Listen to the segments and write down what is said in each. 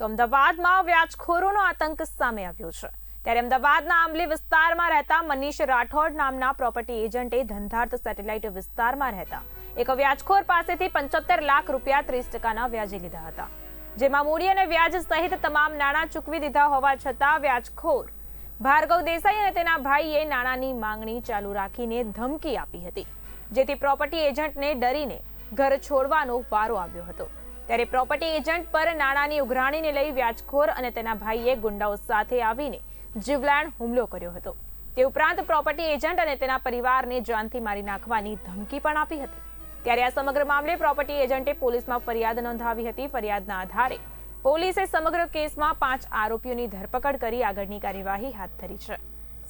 તો અમદાવાદમાં વ્યાજખોરોનો આતંક સામે આવ્યો છે. ત્યારે અમદાવાદના આંબલી વિસ્તારમાં રહેતા મનીષ રાઠોડ નામના પ્રોપર્ટી એજન્ટે ધંધાર્થ સેટેલાઇટ વિસ્તારમાં રહેતા એક વ્યાજખોર પાસેથી પંચોતેર લાખ રૂપિયા ત્રીસ ટકાના વ્યાજે લીધા હતા. જેમાં મૂડી અને વ્યાજ સહિત તમામ નાણાં ચૂકવી દીધા હોવા છતાં વ્યાજખોર ભાર્ગવ દેસાઈ અને તેના ભાઈએ નાણાંની માંગણી ચાલુ રાખીને ધમકી આપી હતી. જેથી પ્રોપર્ટી એજન્ટને ડરીને ઘર છોડવાનો વારો આવ્યો હતો. ત્યારે પ્રોપર્ટી એજન્ટ પર નાણાંની ઉઘરાણીને લઈ વ્યાજખોર અને તેના ભાઈએ ગુંડાઓ સાથે આવીને જીવલેણ હુમલો કર્યો હતો. તે ઉપરાંત પ્રોપર્ટી એજન્ટ અને તેના પરિવારને જાનથી મારી નાખવાની ધમકી પણ આપી હતી. ત્યારે આ સમગ્ર મામલે પ્રોપર્ટી એજન્ટે પોલીસમાં ફરિયાદ નોંધાવી હતી. ફરિયાદના આધારે પોલીસે સમગ્ર કેસમાં પાંચ આરોપીઓની ધરપકડ કરી આગળની કાર્યવાહી હાથ ધરી છે.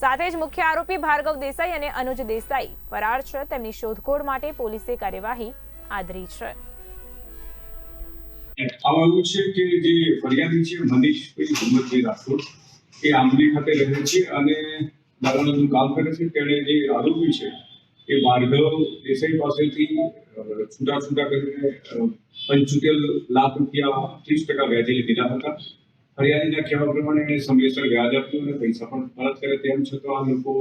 સાથે જ મુખ્ય આરોપી ભાર્ગવ દેસાઈ અને અનુજ દેસાઈ ફરાર છે. તેમની શોધખોળ માટે પોલીસે કાર્યવાહી આદરી છે. આમાં એવું છે કે જે ફરિયાદી છે મનીષભાઈ હિંમતભાઈ રાઠોડ, એ આંબલી ખાતે રહે છે અને દાદાનું કામ કરે છે, તેણે જે આરોપી છે, એ ભાર્ગવ દેસાઈ પાસેથી છૂટા છૂટા કરીને પંચોતેર લાખ રૂપિયા, ત્રીસ ટકા વ્યાજે લીધા હતા. ફરિયાદીના કહેવા પ્રમાણે એને સમયસર વ્યાજ આપ્યું અને પૈસા પણ પરત કરે તેમ છતાં આ લોકો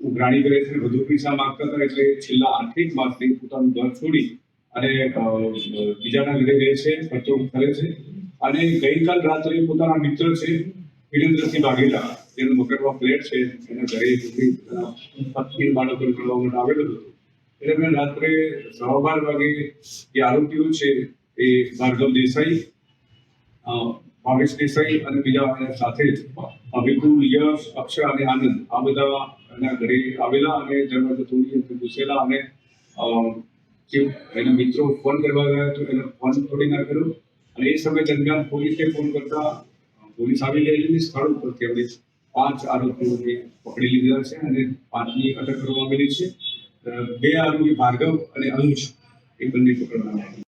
ઉઘરાણી કરે છે, વધુ પૈસા માંગતા હતા, એટલે છેલ્લા આર્થિક માસથી પોતાનું ઘર છોડી અને બીજાના ઘરે રહે છે, ખર્ચો કરે છે. અને ગઈકાલ રાત્રે પોતાના મિત્ર છે, વિરેન્દ્રસિંહ વાઘેલા, જેનું મકરમાં ફ્લેટ છે, એના ઘરે પોતાના બાળકો કરવા માટે આવેલો હતો. એટલે મેં રાત્રે સવા બાર વાગે જે આરોપીઓ છે, એ ભાર્ગવ દેસાઈ ભાવેશ દેસાઈ અને બીજા એના સાથે વિપુલ યશ, અક્ષર અને આનંદ આ બધા એના ઘરે આવેલા અને દરવાજો અને ઘૂસેલા અને જે એના મિત્રો ફોન કરવા ગયા તો એને ફોન થોડી ના કર્યો. અને એ સમય દરમિયાન પોલીસે ફોન કરતા પોલીસ આવી ગયેલી સ્થળ ઉપરથી આપણે પાંચ આરોપીઓને પકડી લીધા છે અને પાંચની અટક કરવામાં આવેલી છે. બે આરોપી ભાર્ગવ અને અંશ એ બંને પકડવામાં આવ્યા